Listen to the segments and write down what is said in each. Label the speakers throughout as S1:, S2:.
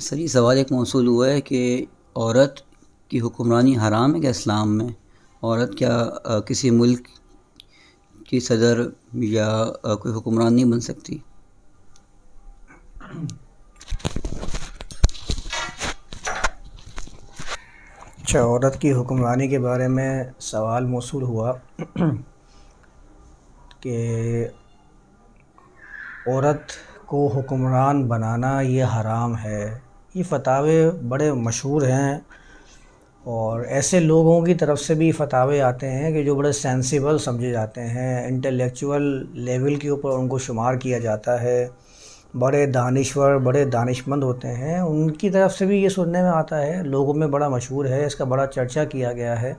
S1: Sir ये सवाल एक मौसूल हुआ है कि औरत की हुक्मरानी हराम है क्या इस्लाम में? औरत क्या आ, किसी मुल्क की सदर या आ, कोई हुक्मरान नहीं बन सकती?
S2: अच्छा औरत की हुक्मरानी के बारे में सवाल मौसूल हुआ कि औरत को हुक्मरान बनाना ये हराम है। ये फतावे बड़े मशहूर हैं और ऐसे लोगों की तरफ़ से भी फतावे आते हैं कि जो बड़े सेंसिबल समझे जाते हैं। इंटेलेक्चुअल लेवल के ऊपर उनको शुमार किया जाता है। बड़े दानश्वर, बड़े दानिशमंद होते हैं। उनकी तरफ़ से भी ये सुनने में आता है। लोगों में बड़ा मशहूर है। इसका बड़ा चर्चा किया गया है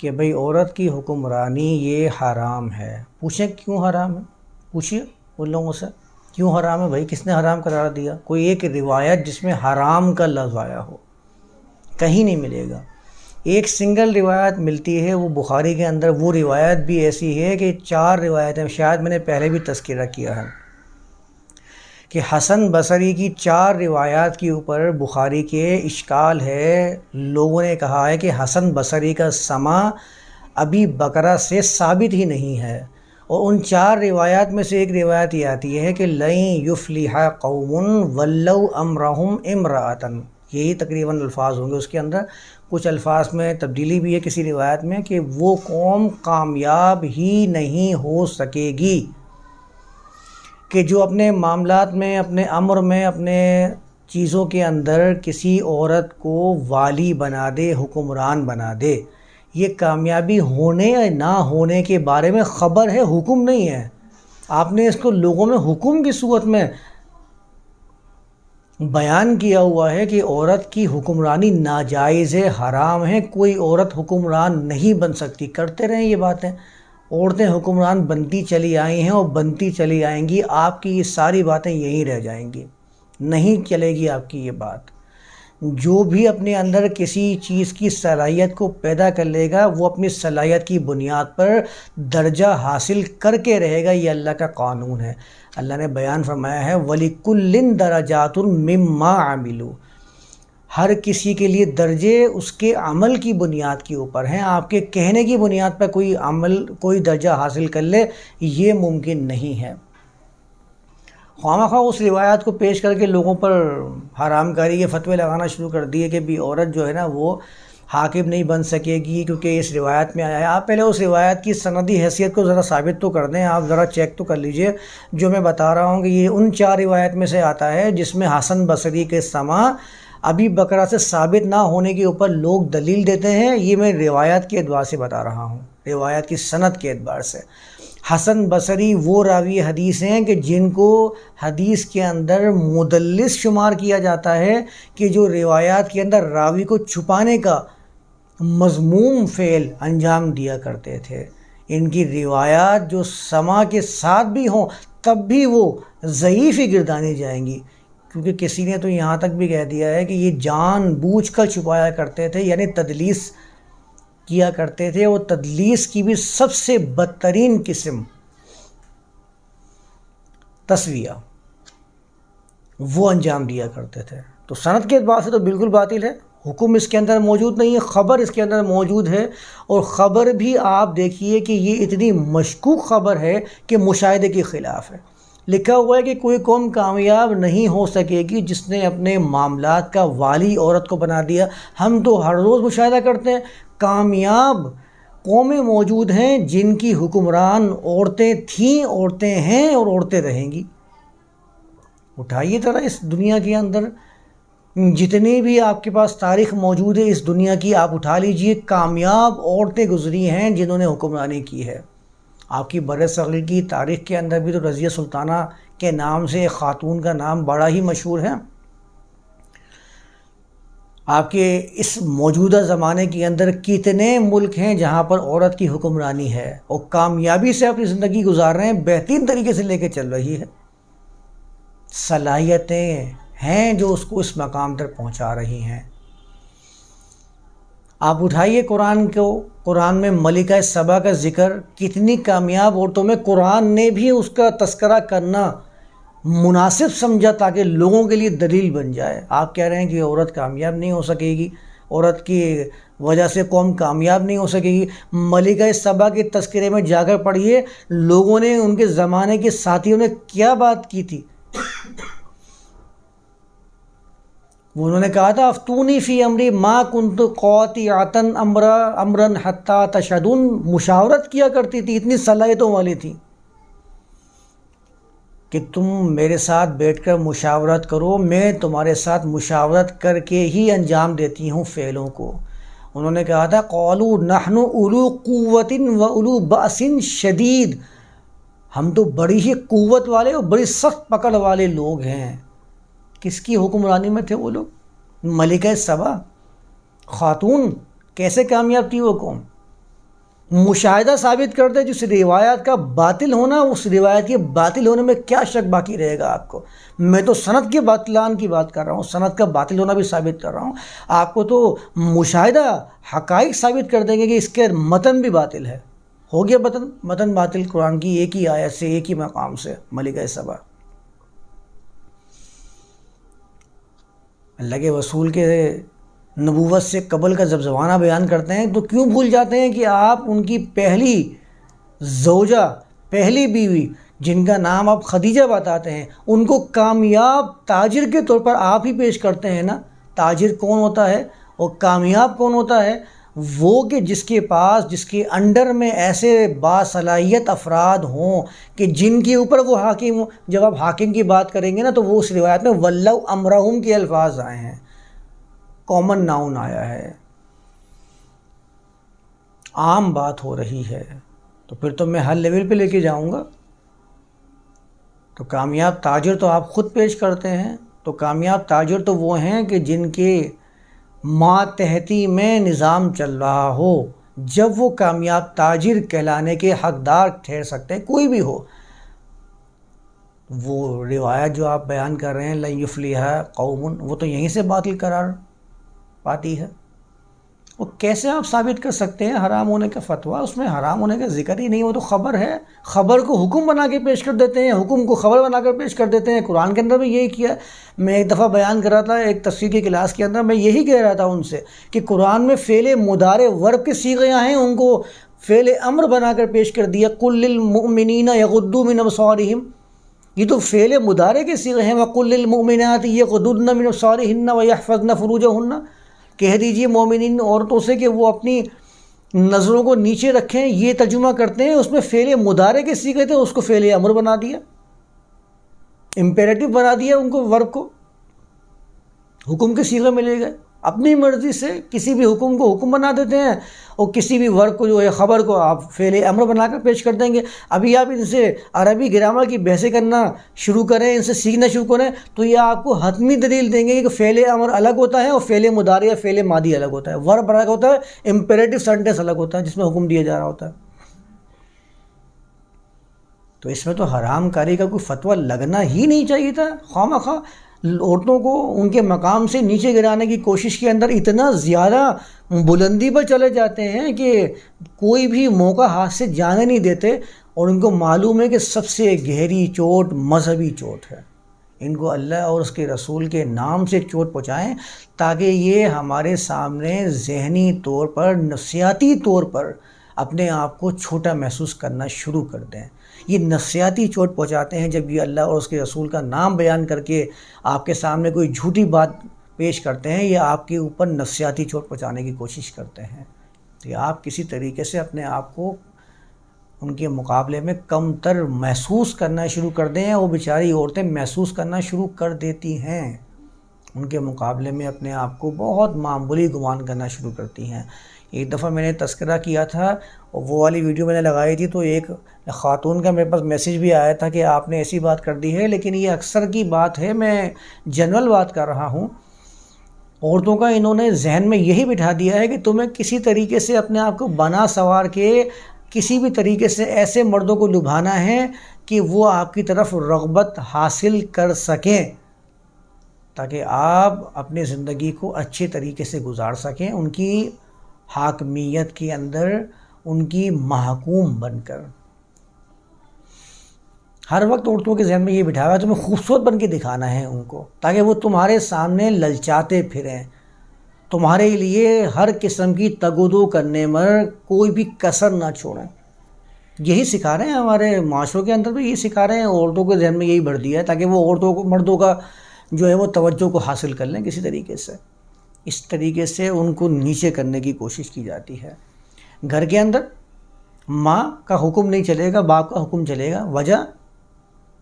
S2: कि भाई औरत की हुक्मरानी ये हराम है। पूछें क्यों हराम है? पूछिए उन लोगों से। क्यों हराम है भाई? किसने हराम करार दिया? कोई एक रिवायत जिसमें हराम का लफ्ज़ आया हो, कहीं नहीं मिलेगा। एक सिंगल रिवायत मिलती है वो बुखारी के अंदर। वो रिवायत भी ऐसी है कि चार रिवायतें, शायद मैंने पहले भी तस्करा किया है, कि हसन बसरी की चार रिवायात के ऊपर बुखारी के इश्काल है। लोगों ने कहा है कि हसन बसरी का समा अभी बकरा से साबित ही नहीं है। और उन चार रिवायात में से एक रिवायत ये आती है कि लई युफलिहा कौमुन वल्लव अमरहम इमरातन। यही तकरीबन अल्फाज होंगे उसके अंदर। कुछ अल्फाज में तब्दीली भी है किसी रिवायत में कि वो कौम कामयाब ही नहीं हो सकेगी। कि जो अपने मामलात में, अपने अम्र में, अपने चीज़ों के अंदर किसी औरत को वाली बना दे, हुक्मरान बना दे। ये कामयाबी होने या ना होने के बारे में ख़बर है, हुक्म नहीं है। आपने इसको लोगों में हुक्म की सूरत में बयान किया हुआ है कि औरत की हुक्मरानी नाजायज़ है, हराम है, कोई औरत हुक्मरान नहीं बन सकती। करते रहें ये बातें। औरतें हुक्मरान बनती चली आई हैं और बनती चली आएँगी, आपकी ये सारी बातें यहीं रह जाएँगी। नहीं चलेगी आपकी ये बात। जो भी अपने अंदर किसी चीज़ की सलाहियत को पैदा कर लेगा, वो अपनी सलाहियत की बुनियाद पर दर्जा हासिल करके रहेगा। ये अल्लाह का कानून है। अल्लाह ने बयान फरमाया है वली कुल्लिन दराजातुन मिम्मा आमिलू। हर किसी के लिए दर्जे उसके अमल की बुनियाद के ऊपर हैं। आपके कहने की बुनियाद पर कोई अमल, कोई दर्जा हासिल कर ले, ये मुमकिन नहीं है। खामा खा उस रिवायत को पेश करके लोगों पर हरामकारी के फतवे लगाना शुरू कर दिए कि भी औरत जो है ना, वो हाकिम नहीं बन सकेगी, क्योंकि इस रिवायत में आया है। आप पहले उस रिवायत की सनदी हैसियत को ज़रा साबित तो कर दें। आप ज़रा चेक तो कर लीजिए, जो मैं बता रहा हूँ कि ये उन चार रिवायत में से आता है जिसमें हसन बसरी के समा अभी बकरा से साबित ना होने के ऊपर लोग दलील देते हैं। ये मैं रिवायत के अतबार से बता रहा हूँ, रिवायत की सनत के अतबार से। हसन बसरी वो रावी हदीस हैं कि जिनको हदीस के अंदर मुदलस शुमार किया जाता है कि जो रिवायात के अंदर रावी को छुपाने का मजमूम फ़ेल अंजाम दिया करते थे। इनकी रिवायात जो समा के साथ भी हों, तब भी वो ज़यीफ़ ही गिरदानी जाएँगी। क्योंकि किसी ने तो यहाँ तक भी कह दिया है कि ये जान बूझ कर छुपाया करते थे, यानी तदलीस किया करते थे, वो तदलीस की भी सबसे बदतरीन किस्म। तस्विया वो अंजाम दिया करते थे। तो सनत के अतबार से तो बिल्कुल बातिल है। हुक्म इसके अंदर मौजूद नहीं है, ख़बर इसके अंदर मौजूद है। और ख़बर भी आप देखिए कि ये इतनी मशकूक ख़बर है कि मुशाहे के ख़िलाफ़ है। लिखा हुआ है कि कोई कौम कामयाब नहीं हो सकेगी जिसने अपने मामला का वाली औरत को बना दिया। हम तो हर रोज़ मुशाह करते हैं। कामयाब कौमें मौजूद हैं जिनकी हुक्मरान औरतें थीं, औरतें हैं और औरतें रहेंगी। उठाइए तरह इस दुनिया के अंदर। जितनी भी आपके पास तारीख मौजूद है, इस दुनिया की आप उठा लीजिए। कामयाब औरतें गुजरी हैं जिन्होंने हुक्मरानी की है। आपकी बर सग़ीर की तारीख़ के अंदर भी तो रज़िया सुल्ताना के नाम से एक ख़ातून का नाम बड़ा ही मशहूर है। आपके इस मौजूदा ज़माने के अंदर कितने मुल्क हैं जहाँ पर औरत की हुक्मरानी है और कामयाबी से अपनी ज़िंदगी गुजार रहे हैं, बेहतरीन तरीके से लेके चल रही है। सलाहियतें हैं जो उसको इस मकाम तक पहुँचा रही हैं। आप उठाइए कुरान को, कुरान में मलिका सबा का ज़िक्र, कितनी कामयाब औरतों में कुरान ने भी उसका तस्करा करना मुनासिब समझा ताकि लोगों के लिए दलील बन जाए। आप कह रहे हैं कि औरत कामयाब नहीं हो सकेगी, औरत की वजह से कौम कामयाब नहीं हो सकेगी। मलिका सबा के तस्करे में जाकर पढ़िए, लोगों ने उनके ज़माने के साथियों ने क्या बात की थी? उन्होंने कहा था, अफतूनी फ़ी अमरी माँ कुंत आतन अमरा, अमरन हत्ता तशदुन मुशावरत किया करती थी, इतनी सलाहियतों वाली थी कि तुम मेरे साथ बैठकर मुशावरत करो, मैं तुम्हारे साथ मुशावरत करके ही अंजाम देती हूँ फ़ेलों को। उन्होंने कहा था, कौलू नहनु उलू क़ुवतिन व उलू बासिन शदीद. हम तो बड़ी ही क़ुवत वाले और बड़ी सख्त पकड़ वाले लोग हैं। किसकी हुक्मरानी में थे वो लोग? मलिका सबा। ख़ातून। कैसे कामयाब थी वो कौम? मुशाहिदा साबित करते जिस रिवायत का बातिल होना, उस रिवायत के बातिल होने में क्या शक बाकी रहेगा आपको? मैं तो सनत के बातलान की बात कर रहा हूँ, सनत का बातिल होना भी साबित कर रहा हूँ। आपको तो मुशाहिदा हकाइक साबित कर देंगे कि इसके मतन भी बातिल है। हो गया मतन? मतन बातिल कुरान की एक ही आयत से, एक ही मकाम से, मलिका सबा। अल्लाह के वसूल के नबूवत से कबल का जब ज़माना बयान करते हैं तो क्यों भूल जाते हैं कि आप उनकी पहली जोजा, पहली बीवी, जिनका नाम आप खदीजा बताते हैं, उनको कामयाब ताजिर के तौर पर आप ही पेश करते हैं ना? ताजिर कौन होता है? और कामयाब कौन होता है? वो कि जिसके पास, जिसके अंडर में ऐसे बासलाहियत अफराद हों कि जिनके ऊपर वो हाकिम हो जब आप हाकिम की बात करेंगे ना तो वो उस रिवायत में वल्लव अमरहम के अल्फाज आए हैं। कॉमन नाउन आया है। आम बात हो रही है। तो फिर तो मैं हर लेवल पे लेके जाऊँगा। तो कामयाब ताजर तो आप ख़ुद पेश करते हैं। तो कामयाब ताजर तो वो हैं कि जिनके मातहती में निज़ाम चल रहा हो, जब वो कामयाब ताजिर कहलाने के हकदार ठहर सकते हैं, कोई भी हो। वो रिवायत जो आप बयान कर रहे हैं लयुफली है कौमन, वो तो यहीं से बातिल करार पाती है। वो कैसे आप साबित कर सकते हैं हराम होने का फतवा? उसमें हराम होने का ज़िक्र ही नहीं, वो तो ख़बर है। ख़बर को हुक्म बना के पेश कर देते हैं, हुक्म को ख़बर बना कर पेश कर देते हैं। कुरान के अंदर भी यही किया। मैं एक दफ़ा बयान कर रहा था, एक तस्वीर की क्लास के अंदर, मैं यही कह रहा था उनसे कि कुरान में फ़ेल मुदार वर्ब के सीगियाँ हैं उनको फ़ेल अमर बना कर पेश कर दिया। कुल्लिन यगुद्दू मिन ये तो फ़ेल मुदारे के सीगे हैं। वकुल्लिलमिनत ये मिन अबसारिहिन व यहफ़ज़न फ़ुरूजहन्ना कह दीजिए मोमिन औरतों से कि वो अपनी नज़रों को नीचे रखें, ये तर्जुमा करते हैं, उसमें फेले मुदारे के सीखे थे, उसको फेले अमर बना दिया। इम्पेरेटिव बना दिया उनको वर्क को। हुक्म के सीखे मिले गए। अपनी मर्ज़ी से किसी भी हुक्म को हुक्म बना देते हैं और किसी भी वर्क को जो है, ख़बर को आप फेले अमर बनाकर पेश कर देंगे। अभी आप इनसे अरबी ग्रामर की बहसें करना शुरू करें, इनसे सीखना शुरू करें तो ये आपको हतमी दलील देंगे कि फ़ेल अमर अलग होता है और फ़ेल मुदार या फ़ेल मादी अलग होता है। वर्ब अलग होता है इम्पेरेटिव सेंटेंस अलग होता है, जिसमें हुक्म दिया जा रहा होता है। तो इसमें तो हराम कारी का कोई फतवा लगना ही नहीं चाहिए था। खामा खा औरतों को उनके मकाम से नीचे गिराने की कोशिश के अंदर इतना ज़्यादा बुलंदी पर चले जाते हैं कि कोई भी मौका हाथ से जाने नहीं देते और उनको मालूम है कि सबसे गहरी चोट मजहबी चोट है। इनको अल्लाह और उसके रसूल के नाम से चोट पहुँचाएँ ताकि ये हमारे सामने जहनी तौर पर, नफसियाती तौर पर अपने आप को छोटा महसूस करना शुरू कर दें। ये नफसियाती चोट पहुँचाते हैं जब ये अल्लाह और उसके रसूल का नाम बयान करके आपके सामने कोई झूठी बात पेश करते हैं, या आपके ऊपर नफसियाती चोट पहुँचाने की कोशिश करते हैं। तो आप किसी तरीके से अपने आप को उनके मुकाबले में कम तर महसूस करना शुरू कर दें वो बेचारी औरतें महसूस करना शुरू कर देती हैं। उनके मुकाबले में अपने आप को बहुत मामूली गुमान करना शुरू करती हैं। एक दफ़ा मैंने तस्करा किया था और वो वाली वीडियो मैंने लगाई थी तो एक ख़ातून का मेरे पास मैसेज भी आया था कि आपने ऐसी बात कर दी है, लेकिन ये अक्सर की बात है, मैं जनरल बात कर रहा हूँ। औरतों का इन्होंने जहन में यही बिठा दिया है कि तुम्हें किसी तरीके से अपने आप को बना सवार के किसी भी तरीके से ऐसे मर्दों को लुभाना है कि वो आपकी तरफ़ रगबत हासिल कर सकें, ताकि आप अपनी ज़िंदगी को अच्छे तरीके से गुजार सकें। उनकी हाकमियत के अंदर उनकी महकूम बनकर। हर वक्त औरतों के जहन में ये बिठाया हुआ तुम्हें खूबसूरत बन के दिखाना है उनको, ताकि वो तुम्हारे सामने ललचाते फिरें। तुम्हारे लिए हर किस्म की तगोदो करने में कोई भी कसर ना छोड़ें। यही सिखा रहे हैं हमारे माशरों के अंदर भी, यही सिखा रहे हैं औरतों के जहन में यही भर दिया है, ताकि वो औरतों को, मर्दों का जो है वो तवज्जो को हासिल कर लें किसी तरीके से। इस तरीके से उनको नीचे करने की कोशिश की जाती है। घर के अंदर माँ का हुक्म नहीं चलेगा, बाप का हुक्म चलेगा। वजह,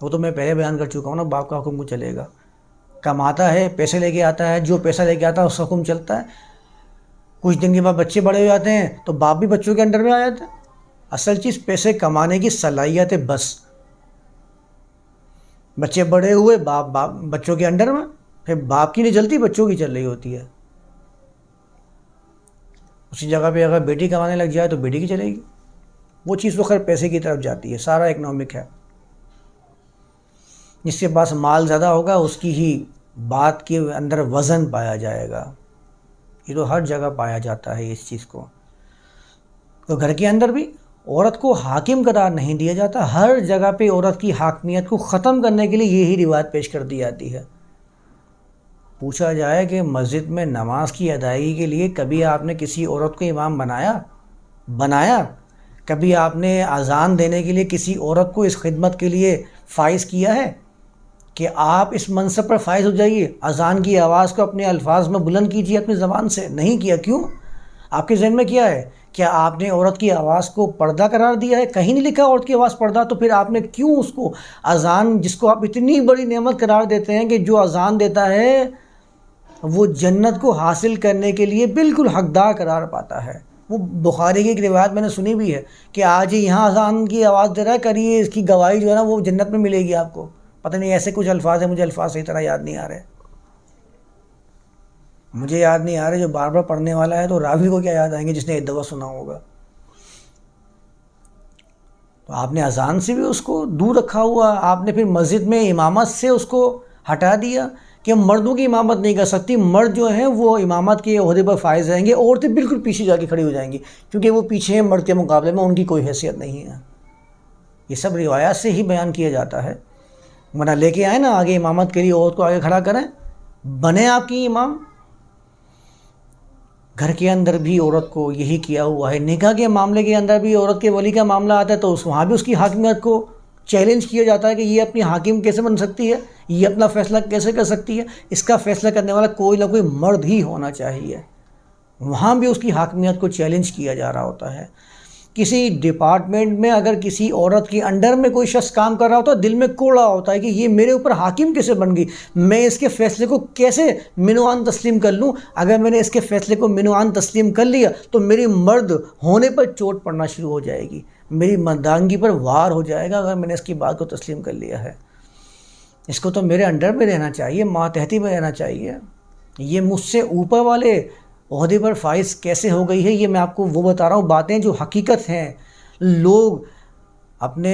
S2: वो तो मैं पहले बयान कर चुका हूँ ना, बाप का हुक्म चलेगा। कमाता है, पैसे लेके आता है, जो पैसा लेके आता है उसका हुक्म चलता है। कुछ दिन के बाद बच्चे बड़े हो जाते हैं तो बाप भी बच्चों के अंडर में आ जाते हैं। असल चीज़, पैसे कमाने की सलाहियत है, बस। बच्चे बड़े हुए, बाप बाप, बच्चों के अंडर में, फिर बाप की नहीं चलती बच्चों की चल रही होती है। उसी जगह पे अगर बेटी कमाने लग जाए तो बेटी की चलेगी। वो चीज़ तो खैर पैसे की तरफ़ जाती है, सारा इकनॉमिक है। जिसके पास माल ज़्यादा होगा, उसकी ही बात के अंदर वज़न पाया जाएगा। ये तो हर जगह पाया जाता है इस चीज़ को। तो घर के अंदर भी औरत को हाकिम करार नहीं दिया जाता, हर जगह पे औरत की हाकमियत को ख़त्म करने के लिए यही रिवायत पेश कर दी जाती है। पूछा जाए कि मस्जिद में नमाज़ की अदायगी के लिए कभी आपने किसी औरत को इमाम बनाया? बनाया? कभी आपने अजान देने के लिए किसी औरत को इस खिदमत के लिए फ़ाइज किया है? कि आप इस मनसब पर फायज हो जाइए। अजान की आवाज़ को अपने अल्फाज में बुलंद कीजिए अपनी ज़बान से। नहीं किया क्यों? आपके जहन में क्या है? क्या आपने औरत की आवाज़ को पर्दा करार दिया है? कहीं नहीं लिखा औरत की आवाज़ पर्दा तो फिर आपने क्यों उसको अजान, जिसको आप इतनी बड़ी नेमत करार देते हैं कि जो अजान देता है वो जन्नत को हासिल करने के लिए बिल्कुल हकदार करार पाता है। वो बुखारी की एक रिवायत मैंने सुनी भी है कि आज ही यहाँ अजान की आवाज़ दे रहा है करिए, इसकी गवाही जो है ना वो जन्नत में मिलेगी आपको। पता नहीं, ऐसे कुछ अल्फाज है, मुझे अल्फाज सही तरह याद नहीं आ रहे। मुझे याद नहीं आ रहे, जो बार बार पढ़ने वाला है तो रावी को क्या याद आएँगे, जिसने एक दफ़ा सुना होगा। तो आपने अजान से भी उसको दूर रखा हुआ, आपने फिर मस्जिद में इमामत से उसको हटा दिया कि मर्दों की इमामत नहीं कर सकती। मर्द जो हैं, वो इमामत के अहदे पर फायज रहेंगे, औरतें बिल्कुल पीछे जाके खड़ी हो जाएँगी, क्योंकि वो पीछे हैं, मर्द के मुकाबले में उनकी कोई हैसियत नहीं है। ये सब रिवायात से ही बयान किया जाता है। वरना लेके आए ना, आगे इमामत के लिए औरत को आगे खड़ा करें। बने आपकी इमाम। घर के अंदर भी औरत को यही किया हुआ है। निकाह के मामले के अंदर भी औरत के वली का मामला आता है तो उस वहाँ भी उसकी हाकिमियत को चैलेंज किया जाता है कि ये अपनी हाकिम कैसे बन सकती है। ये अपना फ़ैसला कैसे कर सकती है? इसका फ़ैसला करने वाला कोई ना कोई मर्द ही होना चाहिए। वहाँ भी उसकी हाकमियत को चैलेंज किया जा रहा होता है। किसी डिपार्टमेंट में अगर किसी औरत के अंडर में कोई शख्स काम कर रहा होता है दिल में कोड़ा होता है कि ये मेरे ऊपर हाकिम कैसे बन गई? मैं इसके फ़ैसले को कैसे मिनवान तस्लीम कर लूँ? अगर मैंने इसके फ़ैसले को मिनवान तस्लीम कर लिया तो मेरी मर्द होने पर चोट पड़ना शुरू हो जाएगी। मेरी मर्दांगी पर वार हो जाएगा अगर मैंने इसकी बात को तस्लीम कर लिया है। इसको तो मेरे अंडर में रहना चाहिए, मातहती में रहना चाहिए। ये मुझसे ऊपर वाले अहदे पर फाइज कैसे हो गई है, ये मैं आपको वो बता रहा हूँ। बातें जो हकीकत हैं, लोग अपने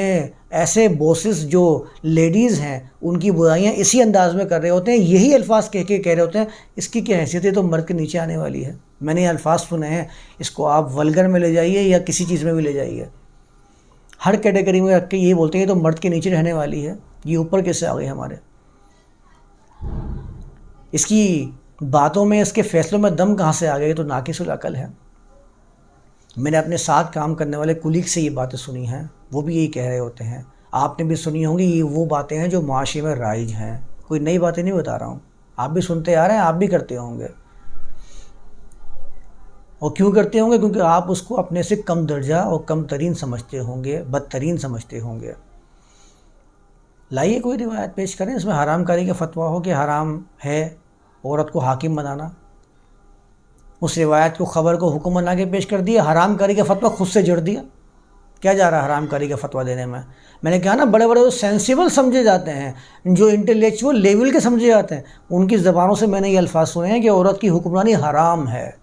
S2: ऐसे बॉसेस जो लेडीज़ हैं, उनकी बुराइयाँ इसी अंदाज में कर रहे होते हैं, यही अल्फाज कह के कह रहे होते हैं, इसकी क्या हैसियत है तो मर्द के नीचे आने वाली है। मैंने ये अल्फाज सुने हैं, इसको आप वलगर में ले जाइए या किसी चीज़ में भी ले जाइए। हर कैटेगरी में रख के ये बोलते हैं तो मर्द के नीचे रहने वाली है। ये ऊपर कैसे आ गई हमारे। इसकी बातों में, इसके फैसलों में दम कहाँ से आ गए तो नाकिसुल अकल है। मैंने अपने साथ काम करने वाले कुलीग से ये बातें सुनी हैं, वो भी यही कह रहे होते हैं। आपने भी सुनी होंगी, ये वो बातें हैं जो माशरे में राइज हैं। कोई नई बातें नहीं बता रहा हूँ। आप भी सुनते आ रहे हैं, आप भी करते होंगे। और क्यों करते होंगे? क्योंकि आप उसको अपने से कम दर्जा और कम तरीन समझते होंगे, बदतरीन समझते होंगे। लाइए कोई रिवायत पेश करें इसमें हराम कारी का फतवा हो कि हराम है, औरत को हाकिम बनाना। उस रिवायत को, ख़बर को हुक्म बना के पेश कर दिया, हराम कारी का फतवा खुद से जड़ दिया। क्या जा रहा है हराम कारी का फतवा देने में? मैंने कहा ना बड़े बड़े जो सेंसिबल समझे जाते हैं, जो इंटेलेक्चुअल लेवल के समझे जाते हैं, उनकी ज़बानों से मैंने ये अल्फाज सुने हैं कि औरत की हुक्मरानी हराम है।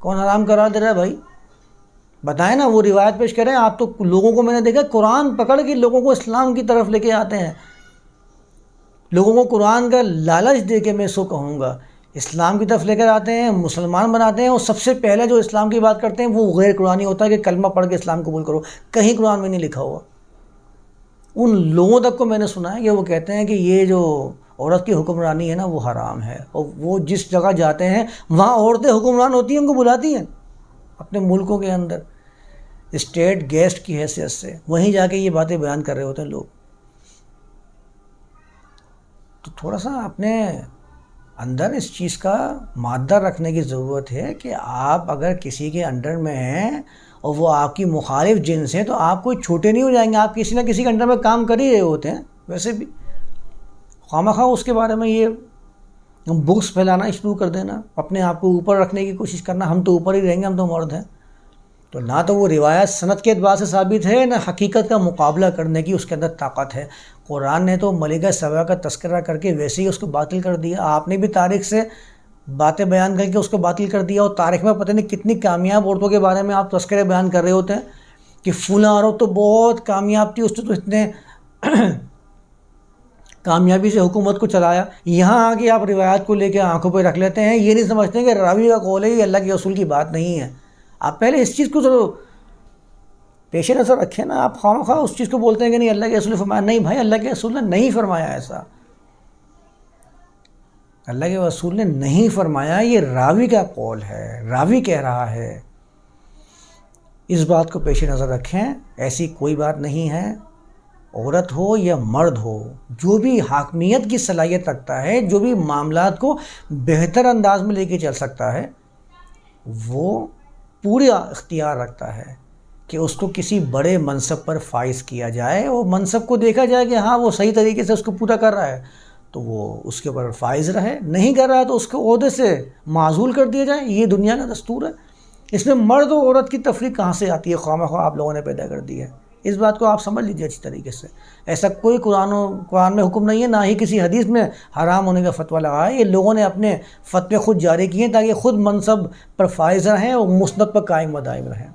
S2: कौन हराम करा दे रहा है भाई? बताएँ ना, वो रिवायत पेश करें। आप तो लोगों को मैंने देखा, कुरान पकड़ के लोगों को इस्लाम की तरफ़ लेके आते हैं। लोगों को कुरान का लालच दे के मैं इसको कहूँगा। इस्लाम की तरफ़ लेकर आते हैं, मुसलमान बनाते हैं, और सबसे पहले जो इस्लाम की बात करते हैं, वो गैर कुरानी होता है कि कलमा पढ़ के इस्लाम कबूल करो। कहीं कुरान में नहीं लिखा हुआ। उन लोगों तक को मैंने सुना है कि वो कहते हैं कि ये जो औरत की हुक्मरानी है ना, वो हराम है। और वो जिस जगह जाते हैं, वहाँ औरतें हुक्मरान होती हैं, उनको बुलाती हैं। अपने मुल्कों के अंदर स्टेट गेस्ट की हैसियत से, वहीं जाके ये बातें बयान कर रहे होते हैं लोग। तो थोड़ा सा अपने अंदर इस चीज़ का मादा रखने की ज़रूरत है कि आप अगर किसी के अंडर में हैं और वो आपकी मुखालिफ जिन्स हैं तो आप कोई छोटे नहीं हो जाएँगे। आप किसी ना किसी के अंडर में काम कर ही रहे होते हैं। वैसे भी खामा उसके बारे में ये बुक्स फैलाना शुरू कर देना। अपने आप को ऊपर रखने की कोशिश करना। हम तो ऊपर ही रहेंगे, हम तो मर्द हैं। तो ना तो वो रिवायत सनत के अतबार से साबित है, ना हकीकत का मुकाबला करने की उसके अंदर ताकत है। कुरान ने तो मलिका सवा का तस्करा करके वैसे ही उसको बातिल कर दिया। आपने भी तारीख से बातें बयान करके उसको बातिल कर दिया। और तारीख में पता नहीं कितनी कामयाब औरतों के बारे में आप तस्करे बयान कर रहे होते हैं कि फूला औरत तो बहुत कामयाब थी, उसने तो इतने कामयाबी से हुकूमत को चलाया। यहाँ आके आप रिवायत को लेकर आँखों पर रख लेते हैं, ये नहीं समझते कि रावी का कौल है, ये अल्लाह के रसूल की बात नहीं है। आप पहले इस चीज़ को चलो पेश नज़र रखें ना, आप खाम खा उस चीज़ को बोलते हैं कि नहीं, अल्लाह के रसूल ने फरमाया, नहीं भाई, अल्लाह के रसूल ने नहीं फरमाया ऐसा। अल्लाह के रसूल ने नहीं फरमाया, ये रावी का कौल है, रावी कह रहा है। इस बात को पेश नज़र रखें, ऐसी कोई बात नहीं है। औरत हो या मर्द हो, जो भी हाकमियत की सलाहियत रखता है, जो भी मामला को बेहतर अंदाज में लेके चल सकता है, वो पूरा इख्तियार रखता है कि उसको किसी बड़े मनसब पर फाइज किया जाए और मनसब को देखा जाए कि हाँ वो सही तरीके से उसको पूरा कर रहा है तो वो उसके ऊपर फाइज रहे। नहीं कर रहा है तो उसके अहदे से माजूल कर दिया जाए। ये दुनिया का दस्तूर है। इसमें मर्द और औरत की तफरी कहाँ से आती है? खामा खा आप लोगों ने पैदा कर दी है। इस बात को आप समझ लीजिए अच्छी तरीके से। ऐसा कोई कुरान कुरान में हुक्म नहीं है, ना ही किसी हदीस में हराम होने का फतवा लगा। है ये लोगों ने अपने फतवे खुद जारी किए ताकि खुद मनसब पर फायज़ रहें और मुस्त पर कायम दायम रहें।